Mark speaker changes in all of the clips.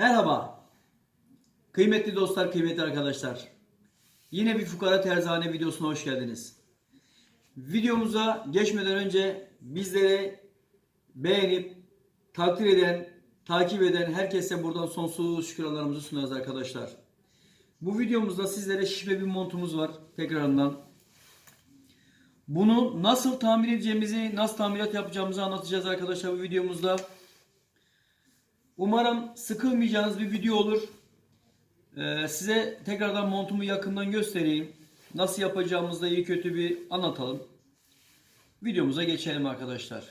Speaker 1: Merhaba. Kıymetli dostlar, kıymetli arkadaşlar. Yine bir fukara terzane videosuna hoş geldiniz. Videomuza geçmeden önce bizlere beğenip takdir eden, takip eden herkese buradan sonsuz şükranlarımızı sunarız arkadaşlar. Bu videomuzda sizlere şişme bir montumuz var tekrardan. Bunu nasıl tamir edeceğimizi, nasıl tamirat yapacağımızı anlatacağız arkadaşlar bu videomuzda. Umarım sıkılmayacağınız bir video olur. Ee, size tekrardan montumu yakından göstereyim. Nasıl yapacağımızda iyi kötü bir anlatalım. Videomuza geçelim arkadaşlar.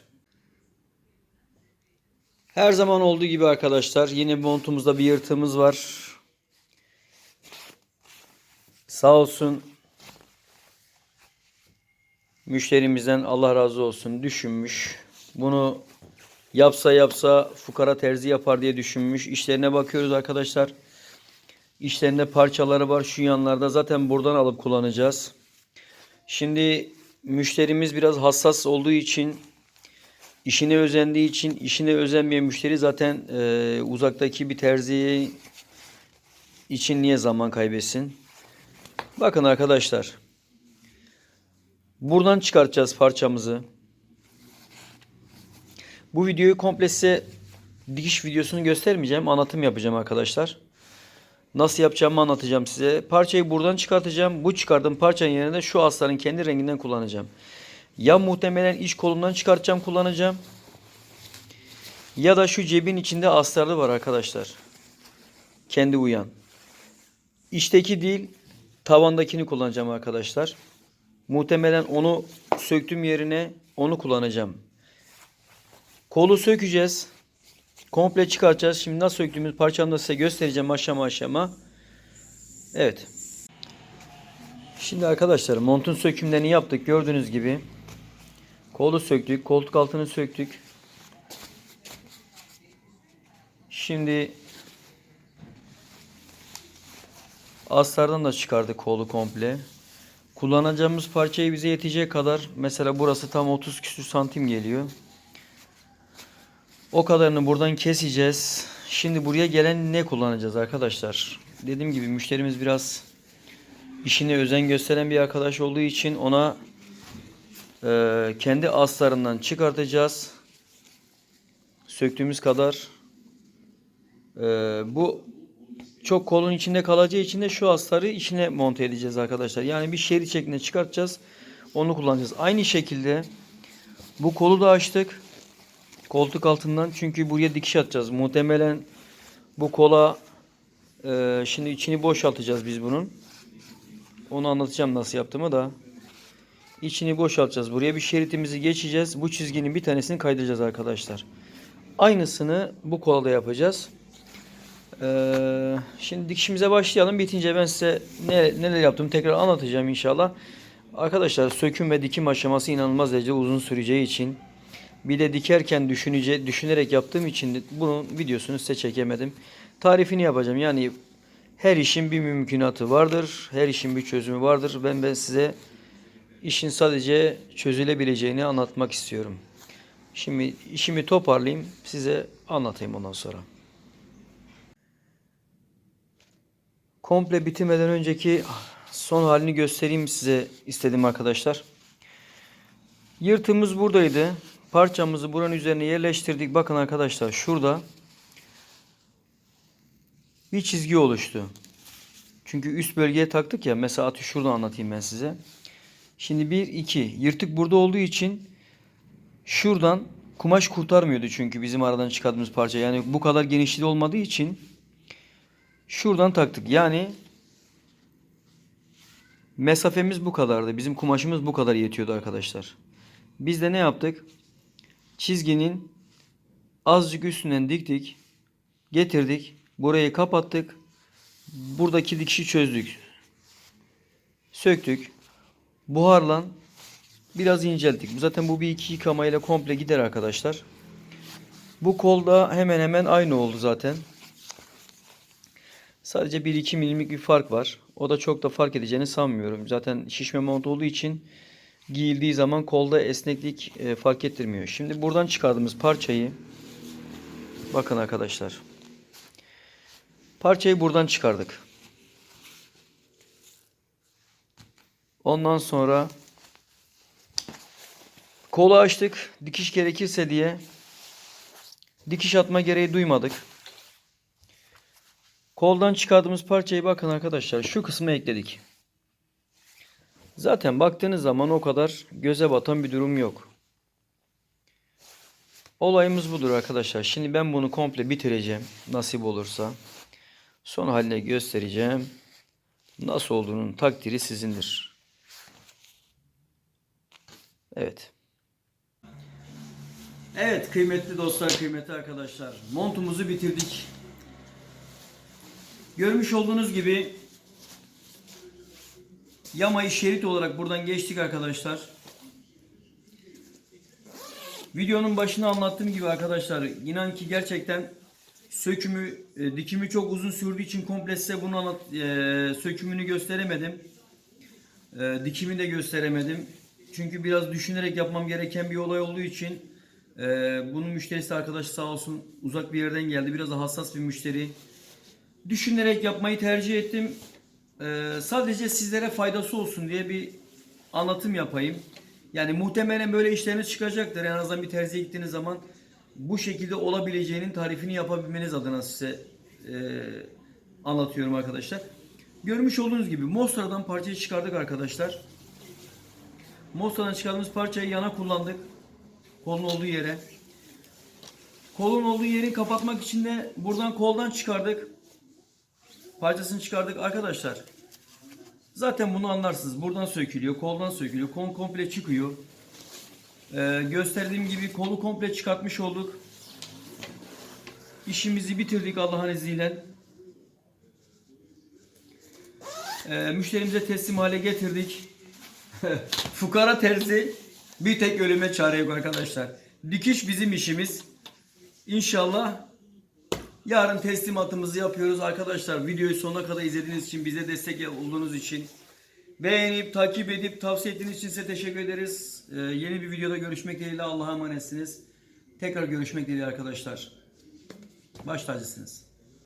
Speaker 1: Her zaman olduğu gibi arkadaşlar yine montumuzda bir yırtığımız var. Sağ olsun müşterimizden Allah razı olsun düşünmüş. Bunu yapsa yapsa fukara terzi yapar diye düşünmüş. İşlerine bakıyoruz arkadaşlar. İşlerinde parçaları var şu yanlarda. Zaten buradan alıp kullanacağız. Şimdi müşterimiz biraz hassas olduğu için işine özendiği için işine özenmeyen müşteri zaten e, uzaktaki bir terzi için niye zaman kaybetsin? Bakın arkadaşlar. Buradan çıkartacağız parçamızı. Bu videoyu komple size dikiş videosunu göstermeyeceğim. Anlatım yapacağım arkadaşlar. Nasıl yapacağımı anlatacağım size. Parçayı buradan çıkartacağım. Bu çıkardığım parçanın yerine şu asların kendi renginden kullanacağım. Ya muhtemelen iç kolundan çıkartacağım kullanacağım. Ya da şu cebin içinde astarlı var arkadaşlar. Kendi uyan. İçteki değil tavandakini kullanacağım arkadaşlar. Muhtemelen onu söktüğüm yerine onu kullanacağım. Kolu sökeceğiz. Komple çıkartacağız. Şimdi nasıl söktüğümüz parçamı da size göstereceğim aşama aşama. Evet. Şimdi arkadaşlar montun sökümlerini yaptık. Gördüğünüz gibi. Kolu söktük. Koltuk altını söktük. Şimdi astardan da çıkardık kolu komple. Kullanacağımız parçayı bize yetecek kadar mesela burası tam 30 küsür santim geliyor. O kadarını buradan keseceğiz. Şimdi buraya gelen ne kullanacağız arkadaşlar? Dediğim gibi müşterimiz biraz işine özen gösteren bir arkadaş olduğu için ona e, kendi aslarından çıkartacağız. Söktüğümüz kadar. E, bu çok kolun içinde kalacağı için de şu asları içine monte edeceğiz arkadaşlar. Yani bir şerit şeklinde çıkartacağız. Onu kullanacağız. Aynı şekilde bu kolu da açtık. Koltuk altından çünkü buraya dikiş atacağız. Muhtemelen bu kola e, şimdi içini boşaltacağız biz bunun. Onu anlatacağım nasıl yaptığımı da. İçini boşaltacağız. Buraya bir şeritimizi geçeceğiz. Bu çizginin bir tanesini kaydıracağız arkadaşlar. Aynısını bu kola da yapacağız. Ee, şimdi dikişimize başlayalım. Bitince ben size ne, neler yaptım tekrar anlatacağım inşallah. Arkadaşlar söküm ve dikim aşaması inanılmaz derece uzun süreceği için bir de dikerken düşünece, düşünerek yaptığım için bunun videosunu size çekemedim. Tarifini yapacağım. Yani her işin bir mümkünatı vardır. Her işin bir çözümü vardır. Ben ben size işin sadece çözülebileceğini anlatmak istiyorum. Şimdi işimi toparlayayım. Size anlatayım ondan sonra. Komple bitirmeden önceki son halini göstereyim size istedim arkadaşlar. Yırtığımız buradaydı. Parçamızı buranın üzerine yerleştirdik. Bakın arkadaşlar şurada bir çizgi oluştu. Çünkü üst bölgeye taktık ya. Mesela atı şuradan anlatayım ben size. Şimdi 1 2 yırtık burada olduğu için şuradan kumaş kurtarmıyordu çünkü bizim aradan çıkardığımız parça. Yani bu kadar genişliği olmadığı için şuradan taktık. Yani mesafemiz bu kadardı. Bizim kumaşımız bu kadar yetiyordu arkadaşlar. Biz de ne yaptık? Çizginin azıcık üstünden diktik. Getirdik. Burayı kapattık. Buradaki dikişi çözdük. Söktük. Buharla biraz incelttik. Zaten bu bir iki yıkamayla komple gider arkadaşlar. Bu kolda hemen hemen aynı oldu zaten. Sadece 1-2 milimlik bir fark var. O da çok da fark edeceğini sanmıyorum. Zaten şişme mont olduğu için giyildiği zaman kolda esneklik e, fark ettirmiyor. Şimdi buradan çıkardığımız parçayı bakın arkadaşlar. Parçayı buradan çıkardık. Ondan sonra kolu açtık. Dikiş gerekirse diye dikiş atma gereği duymadık. Koldan çıkardığımız parçayı bakın arkadaşlar şu kısmı ekledik. Zaten baktığınız zaman o kadar göze batan bir durum yok. Olayımız budur arkadaşlar. Şimdi ben bunu komple bitireceğim. Nasip olursa. Son haline göstereceğim. Nasıl olduğunun takdiri sizindir. Evet. Evet kıymetli dostlar, kıymetli arkadaşlar. Montumuzu bitirdik. Görmüş olduğunuz gibi yamayı şerit olarak buradan geçtik arkadaşlar. Videonun başında anlattığım gibi arkadaşlar inan ki gerçekten sökümü e, dikimi çok uzun sürdüğü için komple size bunu anlat, e, sökümünü gösteremedim. E, dikimi de gösteremedim. Çünkü biraz düşünerek yapmam gereken bir olay olduğu için e, bunun müşterisi arkadaş sağ olsun uzak bir yerden geldi. Biraz da hassas bir müşteri. Düşünerek yapmayı tercih ettim. E, sadece sizlere faydası olsun diye bir anlatım yapayım. Yani muhtemelen böyle işleriniz çıkacaktır. En azından bir terziye gittiğiniz zaman bu şekilde olabileceğinin tarifini yapabilmeniz adına size e, anlatıyorum arkadaşlar. Görmüş olduğunuz gibi Mostra'dan parçayı çıkardık arkadaşlar. Mostra'dan çıkardığımız parçayı yana kullandık. Kolun olduğu yere. Kolun olduğu yeri kapatmak için de buradan koldan çıkardık. Parçasını çıkardık arkadaşlar. Zaten bunu anlarsınız. Buradan sökülüyor, koldan sökülüyor. Kol komple çıkıyor. Ee, gösterdiğim gibi kolu komple çıkartmış olduk. İşimizi bitirdik Allah'ın izniyle. Ee, müşterimize teslim hale getirdik. Fukara terzi bir tek ölüme çare yok arkadaşlar. Dikiş bizim işimiz. İnşallah yarın teslimatımızı yapıyoruz arkadaşlar. Videoyu sonuna kadar izlediğiniz için bize destek olduğunuz için beğenip takip edip tavsiye ettiğiniz için size teşekkür ederiz. Ee, yeni bir videoda görüşmek dileğiyle Allah'a emanetsiniz. Tekrar görüşmek dileğiyle arkadaşlar. Baş tacısınız.